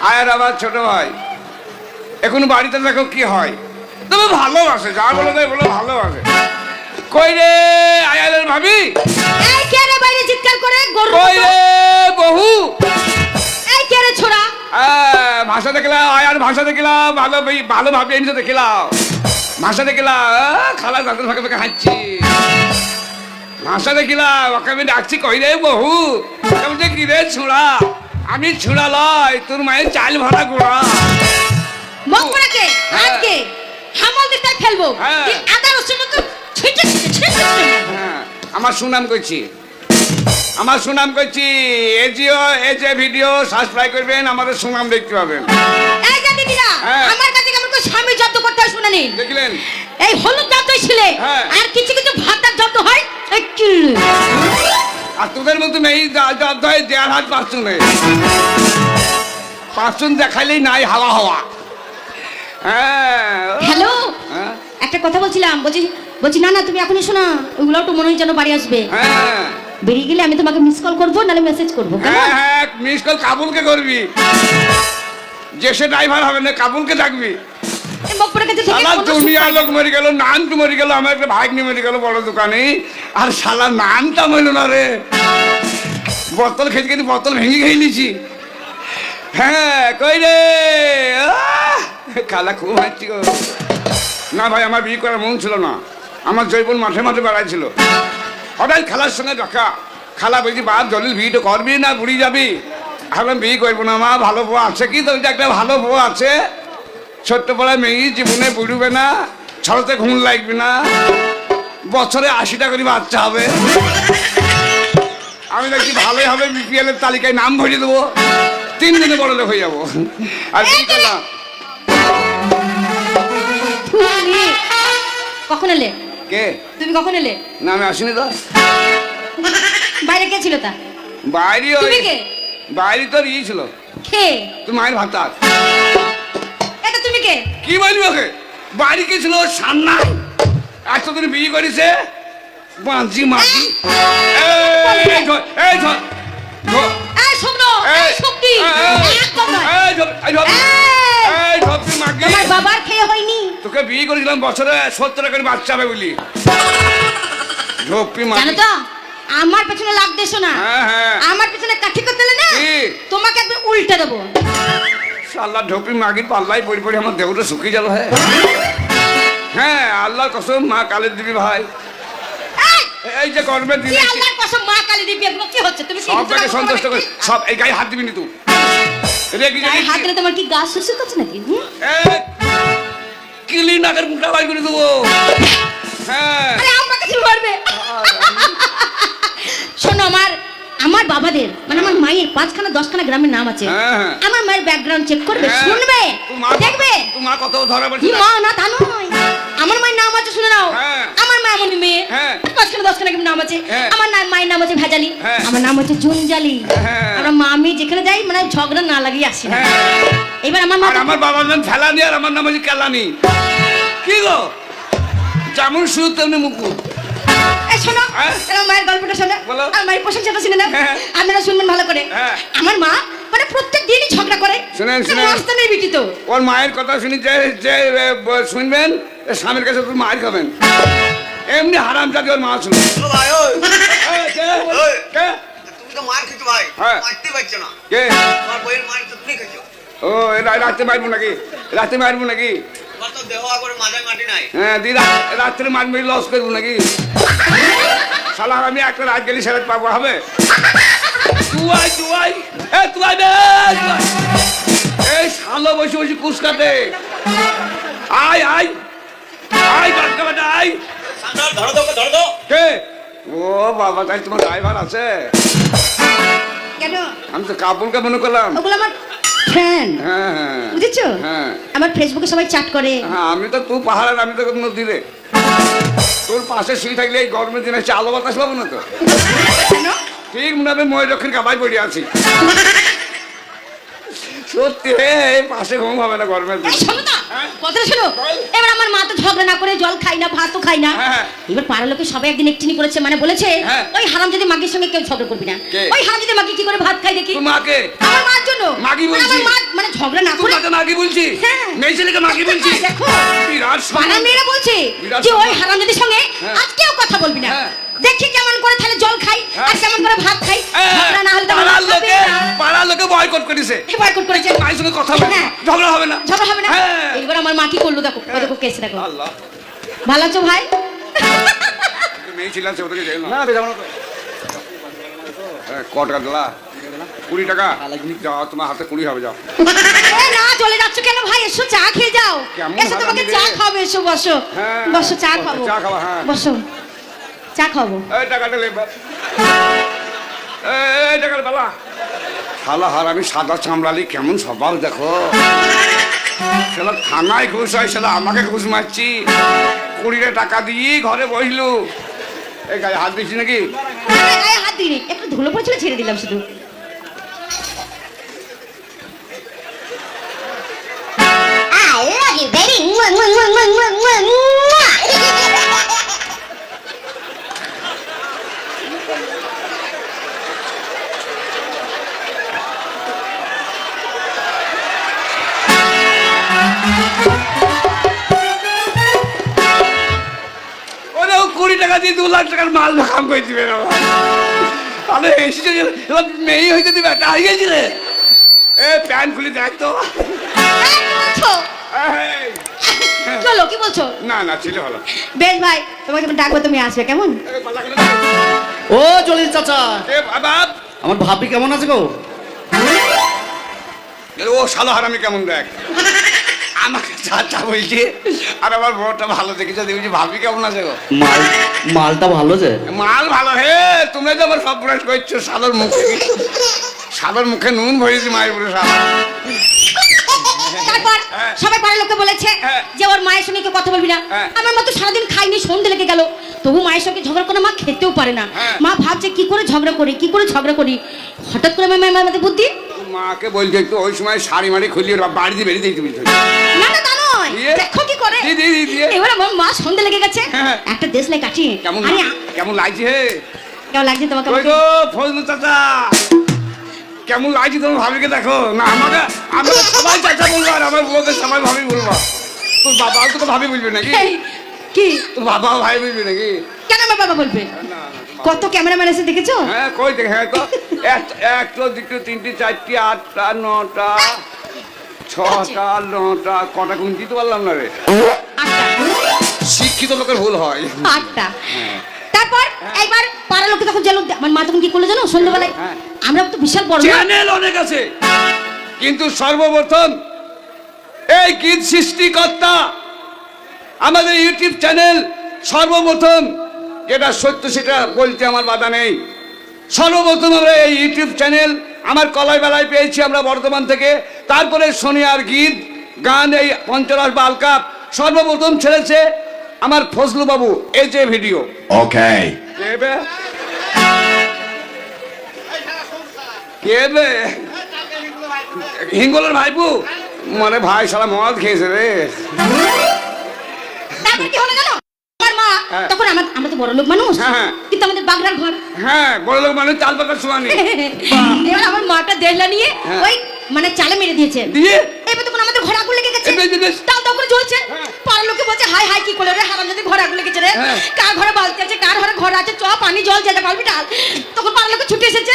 আয়ার আমার ছোট ভাই। এখন বাড়িতে দেখো কি হয়। তবে ভালোবাসে যা বলো তাই বলো ভালোবাসে। কই রে আয়ালের ভাবি? এই কে রে বাইরে চিৎকার করে? গরু কই রে বহু? এই কে রে ছোড়া? ভাষা দেখলাম আয়ার ভাষা দেখলাম ভালো ভাই- ভালো ভাবে এনে দেখলাম। ভাষা দেখলাম আহ, খালা দাদুর ফাঁকে ফাঁকে হাঁটছি। ভাষা দেখলাম ওকে আমি ডাকছি কই রে বহু? কি রে ছুড়া? আমি ছুড়া লয় তোর মায়ের চাল ভরা গোড়া পড়াকে হ্যাঁ। আজকে হামল দিতে ফেলব হ্যাঁ। তুই আদা রসুন মতো ছিটে ছিটে। হ্যাঁ আমার সুনাম করছি আমার সুনাম করছি এ জিও এ যে ভিডিও সাবস্ক্রাইব করবেন আমাদের সুনাম দেখতে পাবেন এই যে দিদিরা। আমার কাছে কেমন করে স্বামী জব্দ করতে শুনে নিন দেখলেন এই হলুদ জব্দই ছিলে হ্যাঁ। আর কিছু কিছু ভাতার জব্দ হয় এই কিল্লু। আর তোদের মতো মেয়ে জব্দ হয় দেড় হাত পাঁচজনে পাঁচজন দেখাইলেই নাই হাওয়া হাওয়া। হ্যাঁ। হ্যালো? হ্যাঁ। একটা কথা বলছিলাম বলছি বলছি না না তুমি এখনই শোনা ওগুলো একটু মনে হয় যেন বাড়ি আসবে। হ্যাঁ। বেরিয়ে গেলে আমি তোমাকে মিস কল করব নাহলে মেসেজ করব হ্যাঁ হ্যাঁ মিস কল কাবুলকে করবি। যে সে ড্রাইভার হবে না কাবুলকে ডাকবি। শালা দুনিয়া লোক মরে গেল নানটু মরে গেল আমার একটা ভাগ্নি মরে গেল বড় দোকানে। আর শালা নানটা মরল না রে। বোতল খেতে খেতে বোতল ভেঙে খেয়ে নিছি হ্যাঁ কই রে! খালা খুব গো। না ভাই আমার বিয়ে করার মন ছিল না। আমার জৈবন মাঠে মাঠে বেড়াইছিল। হঠাৎ খালার সঙ্গে দেখা। খালা বলছি বাপ জলিল বিয়েটা করবি না বুড়ি যাবি? আমি বিয়ে করব না মা ভালো বউ আছে কি তো একটা ভালো বউ আছে? ছোট্ট পড়া মেয়ে জীবনে বুড়বে না ছড়াতে ঘুম লাগবে না বছরে আশিটা করে বাচ্চা হবে। আমি দেখছি ভালোই হবে বিপিএল এর তালিকায় নাম ভরিয়ে দেবো তিন দিনে বড় লোক হয়ে যাব। আর কি করলাম তুমি কখন এলে? কে? তুমি কখন এলে? না আমি আসিনি তো। বাইরে কে ছিল তা? বাইরে তুমি কে? বাইরে তোর ইয়ে ছিল। কে? তুই মায়ের ভাতা তুমি কে কি বলবি ওকে? বাড়ি কে ছিল সান্না এতদিন বিয়ে করেছে বাঁচি মাটি। এই ধর, তোকে বিয়ে করেছিলাম বছরে সত্তর করে বাচ্চা হবে বলি। ঝোপি জানো তো আমার পেছনে লাগ দেশো না। হ্যাঁ, হ্যাঁ। আমার পেছনে কাঠি করতে না তোমাকে একদম উল্টে দেবো। আল্লাহ ঢোপি মাগির পাল্লাই পড়ি পড়ি আমার দেহটা শুকিয়ে গেল হ্যাঁ। হ্যাঁ আল্লাহর কসম মা কালের দিবি ভাই। এই, যে গর্বের কি দিনে আল্লাহর কসম মা কালী দিবি কি হচ্ছে? তুমি কি সবাইকে সন্তুষ্ট করে সব এই গায়ে হাত দিবি না তুই। রেগে গায়ে হাত দিলে তোমার কি গা শুষে করছে নাকি? কিলি নাকের মুখটা বাই করে দেবো। হ্যাঁ। আরে আমাকে কি মারবে? শোনো আমার আমার বাবাদের মানে আমার মায়ের পাঁচখানা দশখানা গ্রামের নাম আছে। হ্যাঁ, হ্যাঁ। আমার মায়ের ব্যাকগ্রাউন্ড চেক করবে হ্যাঁ। শুনবে? দেখবে মা কত ধরা পড়ছে? মা না তা নয়। আমার মায়ের নাম আছে শুনে নাও। আমার মা এমনই মেয়ে। হ্যাঁ। পাঁচখানা দশখানা নাম আছে। আমার না মায়ের নাম আছে ভেজালি। আমার নাম হচ্ছে জুনজালি। আমরা মা আমি যেখানে যাই মানে ঝগড়া না লাগিয়ে আসি না। এবার আমার মা আমার বাবার নাম ফেলানি আর আমার নাম হচ্ছে কেলানি। কি গো? যেমন শুরু তেমনি মুকুট। শোনো হ্যাঁ? আমার মায়ের গল্পটা শোনো আমার মায়ের প্রশংসাটা শুনে নাও হ্যাঁ। আপনারা শুনবেন ভালো করে। হ্যাঁ। আমার মা মানে প্রত্যেক দিনই ঝগড়া করে শুনেন, শুনেন। রাস্তানের বিটি তো ওর মায়ের কথা শুনি যে যে শুনবেন স্বামীর কাছে তুমি মায়ের খাবেন। এমনি হারাম জাতি ওর মা শুনে। ভাই ওই। কে? তুমি তো মার খেতে ভাই। হ্যাঁ। মারতে পারছ না। কে? তোমার বইয়ের মার তো তুমি খেছো ও এ রাত্রে মারবো নাকি? রাত্রে মারবো নাকি? দেহ আগরে মাথায় মাটি নাই। হ্যাঁ দি রা- রাত্রে মারবো লস করব নাকি? শালা আমি একটা রাত গেলে সেরে পাবো হবে? তুয়াই তুয়াই। এ বে তুয়াই। এই শালো বসে বসে কুসকাতে আয় আয়। আয় বাচ্চা বাচ্চা আয়। ধরো তো ধরো তো। কে? ও বাবা তাই তোমার ড্রাইভার আছে? কেন? আমি তো কাবুলকে মনে করলাম। ওগুলো আমার ফ্রেন্ড হ্যাঁ। হ্যাঁ বুঝেছ? হ্যাঁ। আমার ফেসবুকে সবাই চ্যাট করে। হ্যাঁ আমি তো তুই পাহাড়ের আমি তো নদীরে তোর পাশে শুয়ে থাকলে এই গরমের দিনে চালো বাতাস পাবো না তো? ঠিক মনে হবে ময়ূরক্ষীর কাবাই পড়ে আছি। সত্যি পাশে ঘুম হবে না গরমের দিনে শোনো না হ্যাঁ। শোনো এবার আমার মা তো ঝগড়া না করে জল খাই না ভাতও খাই না হ্যাঁ। এবার পাড়ার লোকে সবাই একদিন একটিনি করেছে মানে বলেছে হ্যাঁ। ওই হারাম যদি মাগির সঙ্গে কেউ ঝগড়া করবি না ওই হারাম যদি মাগি কি করে ভাত খাই দেখি মাকে আমার মার জন্য মাগি মানে বলছি। মানে ঝগড়া না করে মাগি বলছি হ্যাঁ। মেয়ে ছেলেকে মাগি বলছি দেখো বিরাট মেয়েরা বলছে যে ওই। হারামজাদির সঙ্গে হ্যাঁ। আজকেও কথা বলবি না হ্যাঁ। দেখি কেমন করে তাহলে জল খাই হ্যাঁ। আর কেমন করে ভাত খাই। হ্যাঁ, ঝগড়া না হলে তো আমার পাড়ার লোকে। পাড়ার লোকে বয়কট করেছে। বয়কট করেছে? মায়ের সঙ্গে কথা হবে না হ্যাঁ। ঝগড়া হবে না। ঝগড়া হবে না? হ্যাঁ। এইবার আমার মা কি করল দেখো দেখো কেসে দেখো। আল্লাহ। ভালো আছো ভাই? মেয়ে ছিলাম সে ওদেরকে যাই না না হ্যাঁ, ক টাকা দিলা? কুড়ি টাকা? যাও তোমার হাতে কুড়ি হবে যাও। এ না চলে যাচ্ছ কেন ভাই? এসো চা খেয়ে যাও। এসো তোমাকে চা খাবে এসো বসো। হ্যাঁ। বসো চা খাব। চা খাওয়া, হ্যাঁ। বসো। চা খাব। এই টাকাটা লে এই, এই টাকাটা বালা শালা হার আমি সাদা চামড়ালি কেমন স্বভাব দেখো। সেটা থানায় ঘুষ হয় সেটা আমাকে ঘুষ মারছি। কুড়িটা টাকা দিয়ে ঘরে বসলু। এই গায়ে হাত দিচ্ছি নাকি? গায়ে হাত দিইনি একটু ধুলো পড়েছিল ছেড়ে দিলাম শুধু। I love you, baby. Mwah, mwah, mwah, mwah, mwah, mwah, mwah. ওরে ও কুড়ি টাকা দিয়ে দু লাখ টাকার মাল ভাগাম করে দিবে না এসেছে মেয়ে হইতে দিবে একটা গেছি রে। এ প্যান্ট খুলে দেখ তো। চলো কি বলছো? না না ছিল ভালো। বেশ ভাই তোমাকে যখন ডাকবো তুমি আসবে কেমন। ও জলিল চাচা। এ বাবা। আমার ভাবি কেমন আছে গো? ও শালো হারামি কেমন দেখ। আমাকে চাচা বলছি আর আমার বউটা ভালো দেখেছে দেখেছি ভাবি কেমন আছে গো মাল মালটা ভালো যে মাল ভালো হে তোমরা যে আমার সব করছ শালোর মুখে শালোর মুখে নুন ভরেছি মায়ের উপরে শালা তারপর হ্যাঁ। সবাই পাড়ার লোককে বলেছে হ্যাঁ। যে ওর মায়ের সঙ্গে কেউ কথা বলবি না হ্যাঁ। আমার মতো সারাদিন খাইনি সন্ধে লেগে গেল তবু মায়ের সঙ্গে ঝগড়া করে মা খেতেও পারে না হ্যাঁ। মা ভাবছে কি করে ঝগড়া করি কি করে ঝগড়া করি হঠাৎ করে মায়ের মায়ের বুদ্ধি মাকে বলছে একটু ওই সময় শাড়ি মাড়ি খুলিয়ে বাড়িতে বেরিয়ে দিতে বলছে। না না তা নয়। দিয়ে? দেখো কি করে। দিয়ে, দিয়ে, দিয়ে, দিয়ে। এবার আমার মা সন্ধে লেগে গেছে। হ্যাঁ। একটা দেশ লাই কাটি কেমন আরে কেমন লাগছে? হে কেমন লাগছে তোমাকে ওই গো ফজলু চাচা। কেমন লাগছে তোমার ভাবিকে দেখো? না আমাকে আমাকে সবাই চাচা বলব আর আমার বউকে সবাই ভাবি বলব। তোর বাবাও তোকে ভাবি বলবে নাকি? কি? তোর বাবাও ভাই বলবে নাকি? কেন বাবা বলবে? কত ক্যামেরাম্যান এসে দেখেছ? হ্যাঁ কই দেখে হ্যাঁ তো। এক- একটা দুটো তিনটে চারটে আটটা নটা ছটা নটা কটা গুনতে তো পারলাম না রে। শিক্ষিত লোকের ভুল হয়। আটটা। তারপর এইবার পাড়ার লোকে তখন গেল আমার মা তখন কি করল জানো? সন্ধ্যাবেলায় হ্যাঁ। আমরা তো বিশাল বড় চ্যানেল অনেক আছে। কিন্তু সর্বপ্রথম এই গীত সৃষ্টিকর্তা আমাদের ইউটিউব চ্যানেল সর্বপ্রথম যেটা সত্য সেটা বলতে আমার বাধা নেই। সর্বপ্রথম আমরা এই ইউটিউব চ্যানেল আমার কলাই বেলায় পেয়েছি আমরা বর্ধমান থেকে। তারপরে সোনিয়ার গীত গান এই পঞ্চরস বালকাপ সর্বপ্রথম ছেড়েছে আমার ফজলু বাবু এই যে ভিডিও। Okay. কে বে? কে বে? হিঙ্গলের ভাইপু? মানে ভাই সারা মদ খেয়েছে রে তারপর কি হলো জানো আমার মা হ্যাঁ। তখন আমার আমরা তো বড় লোক মানুষ। হ্যাঁ, হ্যাঁ। কিন্তু আমাদের বাগড়ার ঘর। হ্যাঁ বড় লোক মানুষ চাল পাকার সময় নেই এবার আমার মাটা দেড়লা নিয়ে হ্যাঁ। ওই মানে চালে মেরে দিয়েছে। দিয়ে? এবার তখন আমাদের ঘরে আগুন লেগে গেছে। তাও করে জ্বলছে। হ্যাঁ। পাড়ার লোকে বলছে হাই হাই কি করে রে? হারাম যদি ঘরে আগুন লেগেছে রে। হ্যাঁ। কার ঘরে বালতি আছে? কার ঘরে ঘর আছে? চ পানি জল যেটা পারবি ডাল তখন পাড়ার লোকে ছুটে এসেছে।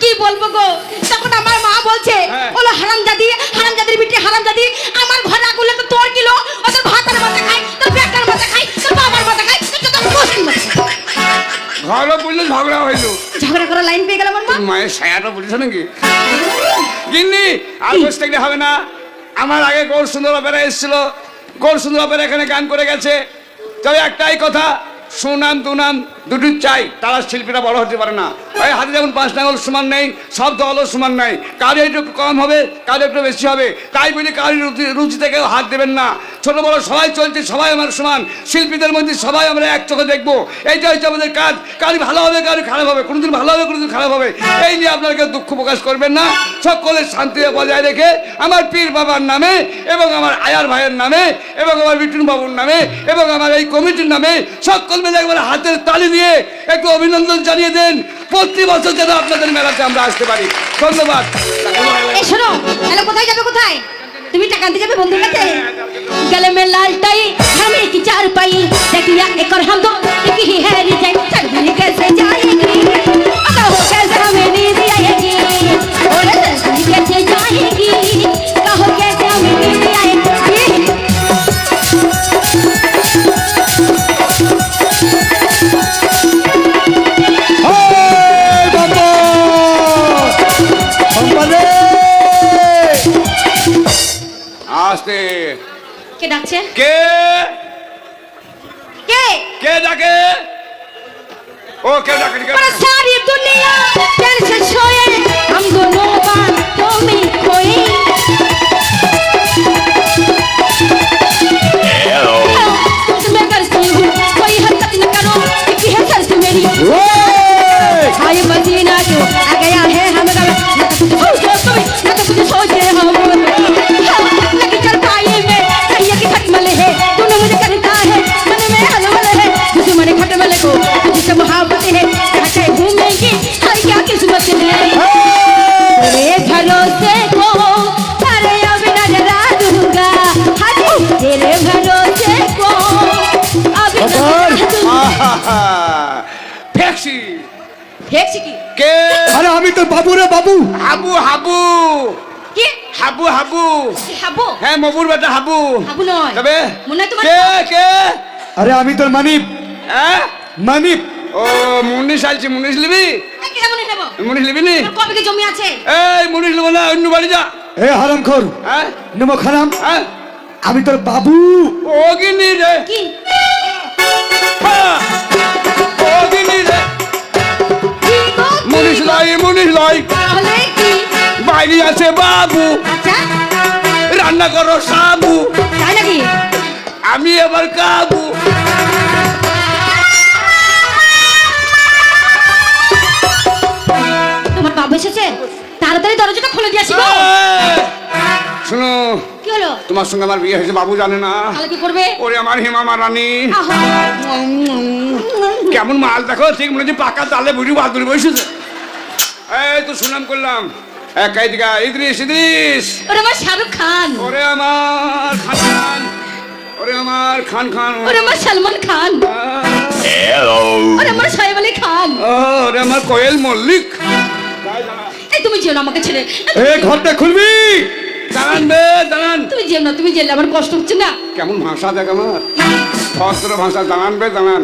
কি বলব গো? তখন আমার মা বলছে হ্যাঁ। বলো হারাম জাদি হারাম জাদির বিটি হারাম জাদি আমার ঘরে আগুন লাগতো তোর কিলো ও তোর ভাতের মাথা খাই তোর পেটের ঘরও বললে ঝগড়া হইল। ঝগড়া করার লাইন পেয়ে গেল আমার মায়ের ছায়াটা বলেছে নাকি গিন্নি আর বসে থাকলে হবে না। আমার আগে গৌর সুন্দর অপেরা এসেছিল। গৌর সুন্দর অপেরা এখানে গান করে গেছে। তবে একটাই কথা সুনাম দুনাম দুটি চাই তারা শিল্পীরা বড় হতে পারে না। ওই হাতে যেমন পাঁচ নাঙ্গল সমান নেই, সব দলও সমান নাই। কারও একটু কম হবে কারও একটু বেশি হবে। তাই বলে কারোর রুচি- কেউ হাত দেবেন না। ছোট বড় সবাই চলছে, সবাই আমার সমান। শিল্পীদের মধ্যে সবাই আমরা এক চোখে দেখব। এইটা হচ্ছে আমাদের কাজ। কারি ভালো হবে কারি খারাপ হবে। কোনোদিন ভালো হবে, কোনোদিন খারাপ হবে। এই নিয়ে আপনাকে দুঃখ প্রকাশ করবেন না। সকলের শান্তি বজায় রেখে আমার পীর বাবার নামে এবং আমার আয়ার ভাইয়ের নামে এবং আমার বিটুন বাবুর নামে এবং আমার এই কমিটির নামে সকল মিলে একবার হাতের তালি দিয়ে একটু অভিনন্দন জানিয়ে দেন প্রতি বছর যেন আপনাদের মেলাতে আমরা আসতে পারি ধন্যবাদ এই শোনো তাহলে কোথায় যাবে কোথায় তুমি টাকা আনতে যাবে বন্ধুর কাছে गले में लाल टाई हमें की चार पाई देखिया एक और हम दो एक ही है रिजेक्ट चल भी कैसे जाएगी अगर हो कैसे हमें नींद आएगी और चल कैसे जाएगी আসতে কে ডাকছে? কে? কে? কে ডাকে? ও কে ডাকে? সারি দুনিয়া টেনশন শোয়ে আমগো मोहब्बत है कहे घूमेंगे हाय क्या किस्मत है तेरे भरोसे को अरे अब नजरा दूंगा हाजी तेरे भरोसे को अब नजरा दूंगा আহা! ফেকসি দেখছি কি কে আরে আমি তোর বাবু রে বাবু হাবু হাবু কি হাবু হাবু হাবো হ্যাঁ মবুর বেটা হাবু হাবু নয় তবে মনে হয় তোমার কে কে আরে আমি তোর মানিব হ্যাঁ মানিব ও মুনিশ আলছি মুনিশ লিবি মুনিশ লিবি নি কবে কি জমি আছে। এই মুনিশ লিব না অন্য বাড়ি যা। এ হারাম খোর হ্যাঁ? নেমো খারাম। হ্যাঁ? আমি তোর বাবু। ও গিনি রে। কি? হ্যাঁ, ও গিনি রে। মুনিশ? লাই মুনিশ লাই। তাহলে কি? বাইরে আছে বাবু। আচ্ছা। রান্না করো সাবু। তাই নাকি? আমি এবার কাবু। বাবু এসেছে তাড়াতাড়ি দরজাটা খুলে দিয়ে আসি গো শোনো কি হলো? তোমার সঙ্গে আমার বিয়ে হয়েছে বাবু জানে না। তাহলে কি করবে? ওরে আমার হিমামা রানী। কেমন মাল দেখো ঠিক মনে হচ্ছে পাকা তালে বুড়ি বাদুরি বসেছে। এই তো সুনাম করলাম। এক দিকা ইদ্রিস ইদ্রিস। ওরে আমার শাহরুখ খান। ওরে আমার খান খান। ওরে আমার খান খান। ওরে আমার সালমান খান। ওরে আমার সাহেব আলী খান। ওরে আমার কোয়েল মল্লিক। এই তুমি যেও না আমাকে ছেড়ে। এ ঘরটা খুলবি। দাঁড়ান বে দাঁড়ান। তুমি যেও না তুমি জেলে আমার কষ্ট হচ্ছে না। কেমন ভাষা দেখ আমার। ভদ্র ভাষা দাঁড়ান বে দাঁড়ান।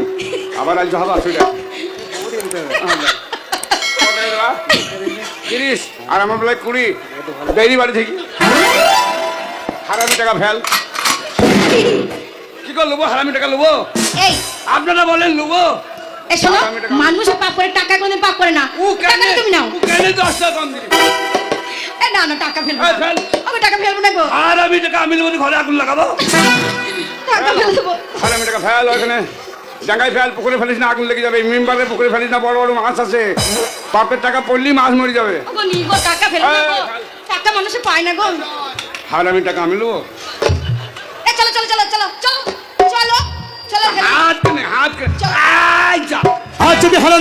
আবার আজ হবা ফিরে তিরিশ। আর আমার বেলায় কুড়ি। বেরি বাড়ি থেকে। হারামি টাকা ফেল। কি করে লুবো হারামি টাকা লুবো? আপনারা বলেন লুবো। শোনো মানুষ পাপ করে টাকা কোনদিন পাপ করে না। ও কেন? টাকা তুমি নাও। ও কেন দশ টাকা কম দিলি? এ না না টাকা ফেলব। আমি টাকা ফেলব না গো। আর আমি টাকা আমি নেব ঘরে আগুন লাগাবো? টাকা ফেলে দেবো হারামি টাকা ফেল ওখানে। জাঙ্গাই ফেল পুকুরে ফেলিস না আগুন লেগে যাবে। মেম্বারে পুকুরে ফেলিস না বড় বড় মাছ আছে। পাপের টাকা পড়লেই মাছ মরে যাবে। ওগো নি গো টাকা ফেলব না গো। টাকা মানুষে পায় না গো। হারামি টাকা আমি নেব? এ চলো চলো চলো চলো চলো।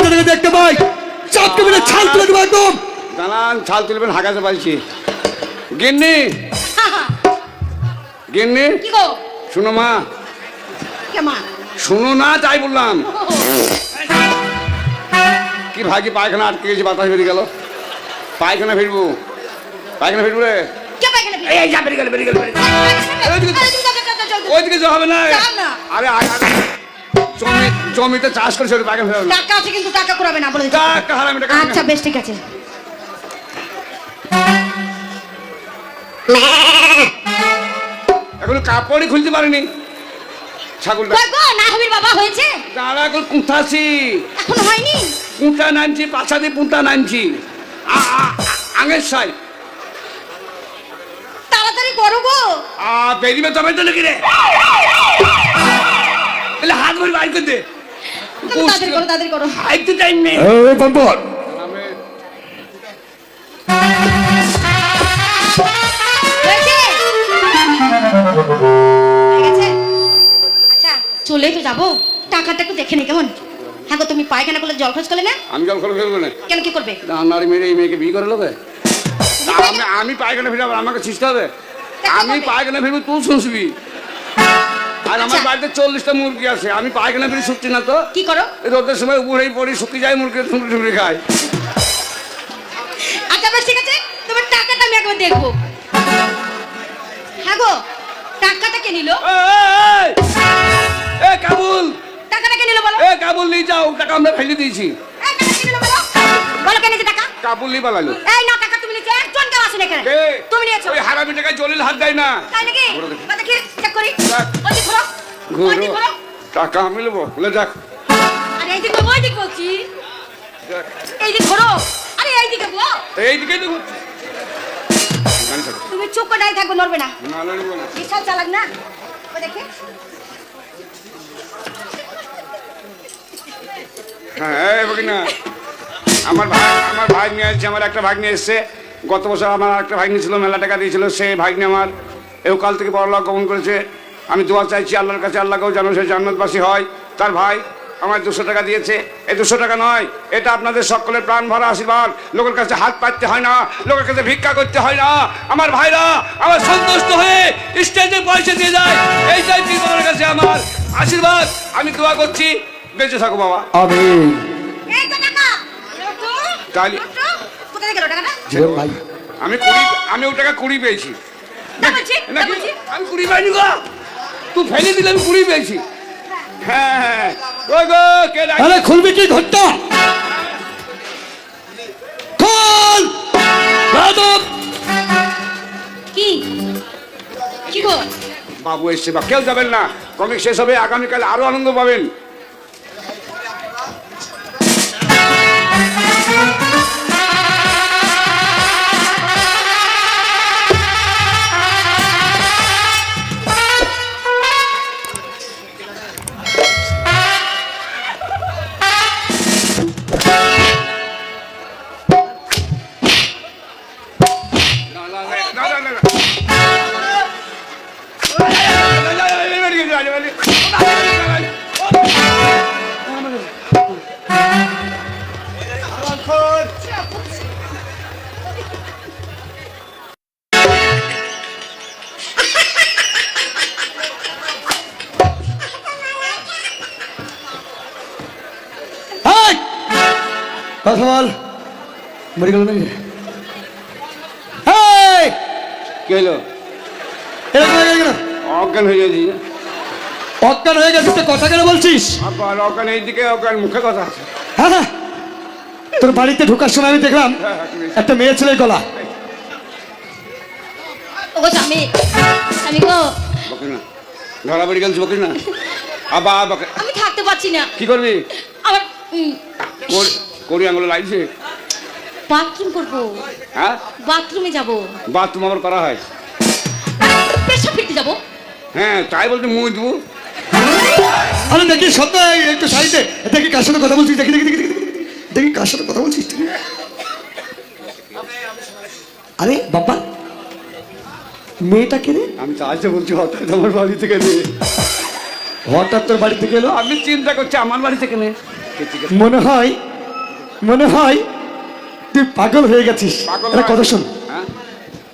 যদি দেখতে পাই। মিলে ছাল তুলে দেবো একদম। জানান ছাল তুলবেন হাগাতে পারছি গিন্নি। গিন্নি! শুনো মা। শুনো না তাই বললাম। কি ভাগি পায়খানা আটকে গেছে বাতাস বেরিয়ে গেল। পায়খানা ফিরবো। পায়খানা ফিরবো রে। এই গেল বেরিয়ে গেল। ওইদিকে যাওয়া হবে না। আরে। জমি জমিতে চাষ করে সেটা পায়খানা ফেরবে টাকা আছে কিন্তু টাকা করাবে না বলে টাকা হারামি টাকা আচ্ছা বেশ ঠিক আছে। এখন কাপড়ই খুলতে পারিনি। ছাগলটা। কই গো না হবির বাবা হয়েছে? দাঁড়া এখন কুঁথাছি এখন হয়নি? পুঁতা নামছি পাশাদি পুঁতা নামছি আ- আ- আ- আঙের সাই। তাড়াতাড়ি করো গো আ বেরিবে তবে তো নাকি রে। এলে হাত ভরে বাইর করে দে। তাদের করো তাদের করো। হাইতে টাইম নেই বম্বর হয়েছে? গেছে? চলে তো যাব। টাকাটা একটু দেখে নে কেমন? হ্যাঁ গো তুমি পায়খানা করলে জল খরচ করলে না? আমি জল করে ফেলব না। কেন কি করবে? রান্নার মেরে এই মেয়েকে বিয়ে করে লোকে? আমি আমি পায়খানা ফিরাবো আমাকে ছিসতে হবে। আমি পায়খানা ফিরবো তুই শুনবি আর আমার আচ্ছা। বাড়িতে চল্লিশটা মুরগি আছে আমি পায়খানা ফিরে শুকছি না তো? কি করো? রোদের সময় উপরেই পড়ি শুকিয়ে যায় মুরগি ঠুকরি ঠুকরি খায়। আচ্ছা বেশ ঠিক আছে। তোমার টাকাটা আমি একবার দেখব। হ্যাঁ গো টাকাটা কে নিল? এ কাবুল! টাকাটা কে নিল বলো? এ কাবুল নিয়ে যাও টাকা আমরা ফেলে দিয়েছি। বলো কে নিয়েছে টাকা? কাবুল নিয়ে পালালো এই না টাকা তুমি নিয়েছো একজন কেউ আসেনি এখানে। কে? তুমি নিয়েছো। ওই হারামি টাকায় জলিল হাত দেয় না। তাই নাকি? ঘুরো দেখি। বা দেখি চেক করি? দেখ। ওই দিক ঘুরো ওই দিক ঘুরো টাকা আমি নেব বলে যাক। আরে এই দিক ওই দিক বলছি। যাক। এই দিক ঘুরো আরে এই দিকে এইদিকে তো ঘুরছি। গাড়ি চালাও। তুমি চুপ করে দাঁড়িয়ে থাকবে নড়বে না। না, লড়বো না। বিশাল চালাক না? ওই দেখে। হ্যাঁ এই না আমার ভাই আমার ভাই নিয়ে আসছে আমার একটা ভাগ্নি এসছে। গত বছর আমার একটা ভাগ্নি ছিল, মেলা টাকা দিয়েছিল, সে ভাগ্নি আমার এও কাল থেকে বড় গমন করেছে। আমি দোয়া চাইছি, আল্লাহর কাছে আল্লাহকেও যেন সে জান্নাতবাসী হয়। তার ভাই আমার দুশো টাকা দিয়েছে। এই দুশো টাকা নয়, এটা আপনাদের সকলের প্রাণ ভরা আশীর্বাদ। লোকের কাছে হাত পাততে হয় না, লোকের কাছে ভিক্ষা করতে হয় না। আমার ভাইরা, আমার সন্তুষ্ট হয়ে স্টেজে পয়সা দিয়ে যায়। এইটাই তোমার কাছে আমার আশীর্বাদ। আমি দোয়া করছি, বেঁচে থাকো বাবা। এই তাহলে- কোথায় গেল টাকাটা? জীবন ভাই। আমি কুড়ি আমি ও টাকা কুড়ি পেয়েছি। নাকি? আমি কুড়ি পাইনি গো। তুই ফেলে দিলে আমি কুড়ি পেয়েছি। হ্যাঁ হ্যাঁ ওই গো কে আরে খুলবি কি ঘরটা খোল! রাদব কি? কি গো বাবু এসছে বা কেউ যাবেন না। কমিক শেষ হবে আগামীকাল আরও আনন্দ পাবেন। কথা বল মরে গেল নাকি কি হলো হয়ে গেল অজ্ঞান হয়ে যাচ্ছি অজ্ঞান হয়ে গেছিস তো কথা কেন বলছিস আবার অজ্ঞান এইদিকে অজ্ঞান মুখে কথা আছে হ্যাঁ হ্যাঁ তোর বাড়িতে ঢোকার সময় আমি দেখলাম একটা মেয়ে ছেলের গলা ও গো স্বামী স্বামী গো বকিস না ধরা বেড়ে গেলছি বকিস না আবার বকে আমি থাকতে পারছি না কি করবি আমার করি- আঙুলে লাগছে? বাথরুম করব। হ্যাঁ? বাথরুমে যাব। বাথরুম আবার করা হয়? পেশা ফিরতে যাব। হ্যাঁ তাই বলতে মুই দেবো আরে দেখি সত্য একটু সাইডে দেখি কার সাথে কথা বলছিস দেখি দেখি দেখি দেখি, দেখি, দেখি কার সাথে কথা বলছিস। তুই? আরে বাবা মেয়েটা কে রে? আমি তো আজকে বলছি হঠাৎ আমার বাড়ি থেকে নে। হঠাৎ তোর বাড়ি থেকে এলো? আমি চিন্তা করছি আমার বাড়ি থেকে নে। মনে হয় মনে হয় তুই পাগল হয়ে গেছিস। নয়। কথা শোন। হ্যাঁ?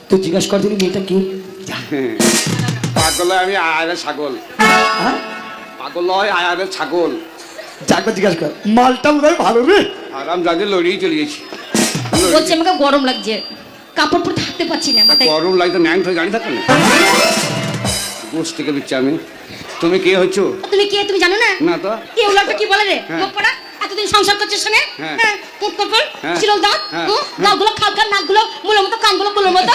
তুই জিজ্ঞাসা কর দিবি মেয়েটা কি? পাগল আমি আয়ারের ছাগল। হ্যাঁ? পাগল হয় আয়ারের ছাগল। যাকে জিজ্ঞাসা কর। মালটা বোধ ভালো রে। আরাম যাদের লড়িয়ে চলে গেছি। বলছে আমাকে গরম লাগছে। কাপড় পরে থাকতে পারছি না গরম লাগতো ন্যাং থেকে জানি থাকতো না। গোস থেকে দিচ্ছি আমি তুমি কে হচ্ছো? তুমি কে? তুমি জানো না? না তো। কে ওলাটা কি বলে রে? হ্যাঁ। মুখ পড়া? এতদিন সংসার করছিস সঙ্গে হ্যাঁ। হ্যাঁ হ্যাঁ। চিরল দাঁত হ্যাঁ। গালগুলো খাল খাল নাকগুলো মুলোর মতো কানগুলো কুলোর মতো।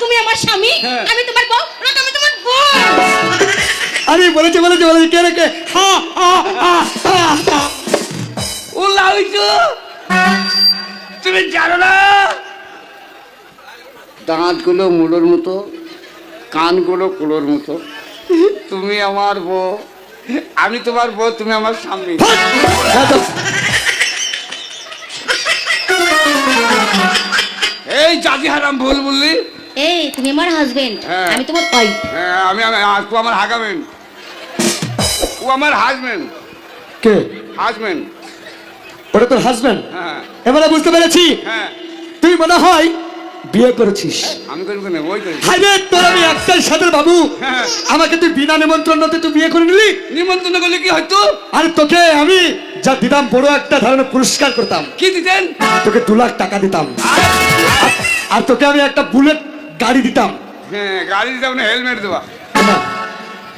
তুমি আমার স্বামী। আমি তোমার বউ আমি তোমার বউ আরে বলেছে বলেছে বলেছে কে। ও তুমি জানো না দাঁতগুলো মুলোর মতো কানগুলো কুলোর মতো তুমি আমার বউ আমি তোমার বউ তুমি আমার স্বামী। এই জাতি হারাম ভুল বললি? এই তুমি আমার হাজবেন্ড হ্যাঁ। আমি তোমার ওয়াইফ হ্যাঁ, আমি ও আমার হাগাবেন ও আমার হাজবেন্ড কে? হাজবেন্ড ওটা তোর হাজবেন্ড হ্যাঁ। এবারে বুঝতে পেরেছি। হ্যাঁ। তুই মনে হয় বিয়ে করেছিস? একটাই সাথে বাবু। হ্যাঁ। আমাকে তুই বিনা নিমন্ত্রণতে তুই বিয়ে করে নিলি? নিমন্ত্রণ করলে কি হয়তো? আর তোকে আমি যা দিতাম বড় একটা ধরনের পুরস্কার করতাম। কি দিতেন? তোকে দু লাখ টাকা দিতাম। আর তোকে আমি একটা বুলেট গাড়ি দিতাম। হ্যাঁ গাড়ি দিতে না হেলমেট দেবা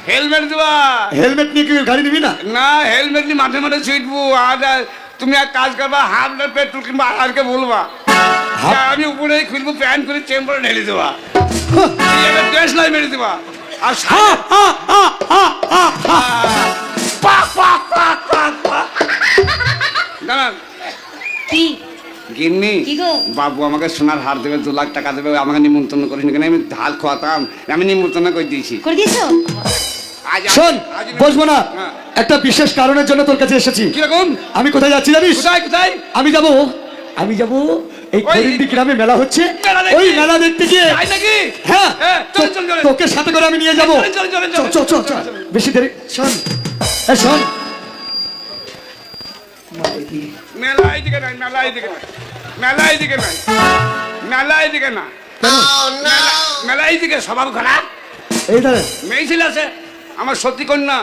হেলমেট দেবা হেলমেট নিয়ে কি গাড়ি নিবি না? না হেলমেট নিয়ে মাঠে ছিটবো। আর তুমি এক কাজ করবা হাফ পেট্রোল কিনবা বলবা। আমি উপরে খুলবো প্যান্ট করে চেম্বারে ঢেলে দেবা ড্রেস লাই মেরে দেবা আর হা, হা, হা, হা, হা, হা। পাক পাক পাক পাক পাক জানান কি গিন্নি বাবু আমাকে সোনার হার দেবে দু লাখ টাকা দেবে আমাকে নিমন্ত্রণ করিস কেন? আমি ঢাল খোয়াতাম আমি নিমন্ত্রণ করে দিয়েছি। শোন আজ বসবো না। হ্যাঁ। একটা বিশেষ কারণের জন্য তোর কাছে এসেছি। কীরকম? আমি কোথায় যাচ্ছি জানিস? কোথায় কোথায়? আমি যাব আমি যাব এই খরিন্দি গ্রামে মেলা হচ্ছে। ওই মেলা দেখতে গিয়ে হ্যাঁ তোকে সাথে করে আমি নিয়ে যাব। চল চল চল বেশি দেরি শোন হ্যাঁ শোন। মেলা এদিকে মেলা না। মেলা স্বভাব আছে। আমার সত্যি কন্যা।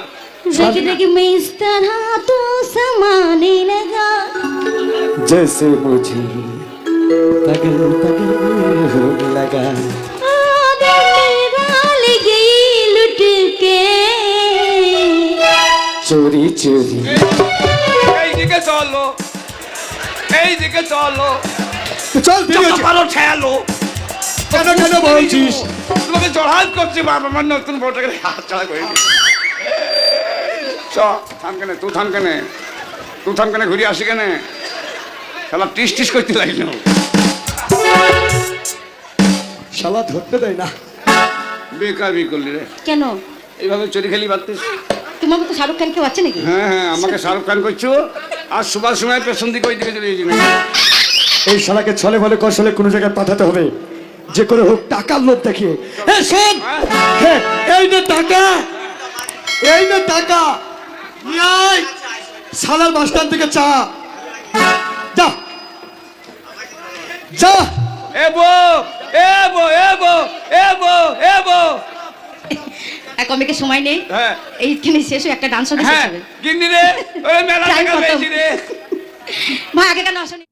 দেখি দেখি মেস্তারা সমানে লাগা जैसे मुझे पगल पगल होने लगा गाल गई लुट के चोरी चोरी এইদিকে চলো এইদিকে চলো চল দেরি যত হচ্ছে। পারো ঠেলো কেন কেন বলছিস তোমাকে জড়হাত করছি বাবা আমার নতুন বউটাকে হাত ছাড়া করে দিই। চ থাম কেনে তুই থাম কেনে তুই থাম কেনে ঘুরে আসি কেনে শালা টিস টিস করতে লাগল। শালা ধরতে দেয় না। বেকার বি করলি রে। কেন? এইভাবে চুরি খেলি পারতিস তোমার মতো শাহরুখ খান কেউ আছে নাকি? হ্যাঁ হ্যাঁ আমাকে শাহরুখ খান করছ আর সুভাষ সময় পেছন দিকে ওই দিকে চলে গেছি এই শালাকে ছলে বলে কৌশলে কোনো জায়গায় পাঠাতে হবে। যে করে হোক টাকার লোভ দেখিয়ে। হ্যাঁ, এই না টাকা! এই না টাকা। শালার বাসস্ট্যান্ড থেকে চা। যা। যা। এ বো এ বো এ বো এ বো এ বো এক কমিকে সময় নেই। হ্যাঁ। এইখানে শেষ একটা ডান্স হবে শেষ হ্যাঁ হবে। গিন্নি রে ওই মেলা টাকা খতম। রে। ভাই আগে কেন আসনি?